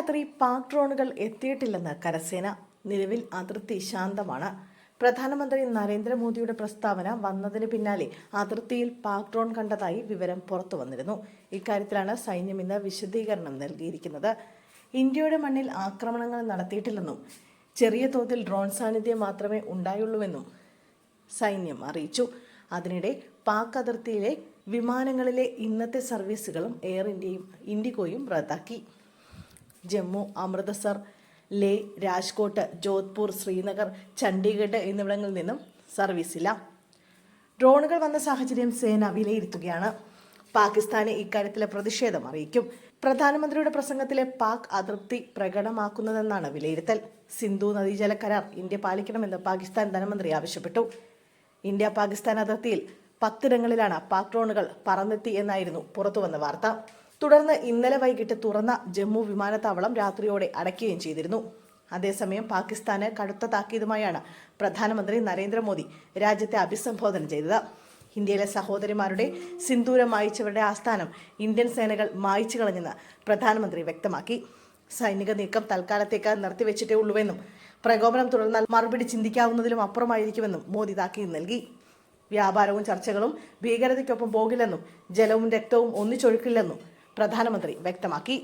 രാത്രി പാക് ഡ്രോണുകൾ എത്തിയിട്ടില്ലെന്ന് കരസേന നിലവിൽ അതിർത്തി ശാന്തമാണ്. പ്രധാനമന്ത്രി നരേന്ദ്രമോദിയുടെ പ്രസ്താവന വന്നതിന് പിന്നാലെ അതിർത്തിയിൽ പാക് ഡ്രോൺ കണ്ടതായി വിവരം പുറത്തു വന്നിരുന്നു. ഇക്കാര്യത്തിലാണ് സൈന്യം ഇന്ന് വിശദീകരണം നൽകിയിരിക്കുന്നത്. ഇന്ത്യയുടെ മണ്ണിൽ ആക്രമണങ്ങൾ നടത്തിയിട്ടില്ലെന്നും ചെറിയ തോതിൽ ഡ്രോൺ സാന്നിധ്യം മാത്രമേ ഉണ്ടായുള്ളൂവെന്നും സൈന്യം അറിയിച്ചു. അതിനിടെ പാക് അതിർത്തിയിലെ വിമാനങ്ങളിലെ ഇന്നത്തെ സർവീസുകളും എയർ ഇന്ത്യയും ഇൻഡിഗോയും റദ്ദാക്കി. ജമ്മു അമൃതസർ ലേ രാജ്കോട്ട് ജോധ്പൂർ ശ്രീനഗർ ചണ്ഡീഗഡ് എന്നിവിടങ്ങളിൽ നിന്നും സർവീസില്ല ഡ്രോണുകൾ വന്ന സാഹചര്യം സേന വിലയിരുത്തുകയാണ്. പാകിസ്ഥാനെ ഇക്കാര്യത്തിലെ പ്രതിഷേധം അറിയിക്കും. പ്രധാനമന്ത്രിയുടെ പ്രസംഗത്തിലെ പാക് അതൃപ്തി പ്രകടമാക്കുന്നതെന്നാണ് വിലയിരുത്തൽ. സിന്ധു നദീജല കരാർ ഇന്ത്യ പാലിക്കണമെന്ന് പാകിസ്ഥാൻ ധനമന്ത്രി ആവശ്യപ്പെട്ടു. ഇന്ത്യ പാകിസ്ഥാൻ അതിർത്തിയിൽ പത്തിടങ്ങളിലാണ് പാക് ഡ്രോണുകൾ പറന്നെത്തി എന്നായിരുന്നു പുറത്തുവന്ന വാർത്ത. തുടർന്ന് ഇന്നലെ വൈകിട്ട് തുറന്ന ജമ്മു വിമാനത്താവളം രാത്രിയോടെ അടയ്ക്കുകയും ചെയ്തിരുന്നു. അതേസമയം പാകിസ്ഥാന് കടുത്ത താക്കീതുമായാണ് പ്രധാനമന്ത്രി നരേന്ദ്രമോദി രാജ്യത്തെ അഭിസംബോധന ചെയ്തത്. ഇന്ത്യയിലെ സഹോദരിമാരുടെ സിന്ദൂരം മായിച്ചവരുടെ ആസ്ഥാനം ഇന്ത്യൻ സേനകൾ മായിച്ചു കളഞ്ഞെന്ന് പ്രധാനമന്ത്രി വ്യക്തമാക്കി. സൈനിക നീക്കം തൽക്കാലത്തേക്ക് നിർത്തിവെച്ചിട്ടേ ഉള്ളൂവെന്നും പ്രകോപനം തുടർന്നാൽ മറുപടി ചിന്തിക്കാവുന്നതിലും അപ്പുറമായിരിക്കുമെന്നും മോദി താക്കീത് നൽകി. വ്യാപാരവും ചർച്ചകളും ഭീകരതയ്ക്കൊപ്പം പോകില്ലെന്നും ജലവും രക്തവും ഒന്നിച്ചൊഴുക്കില്ലെന്നും പ്രധാനമന്ത്രി വ്യക്തമാക്കി.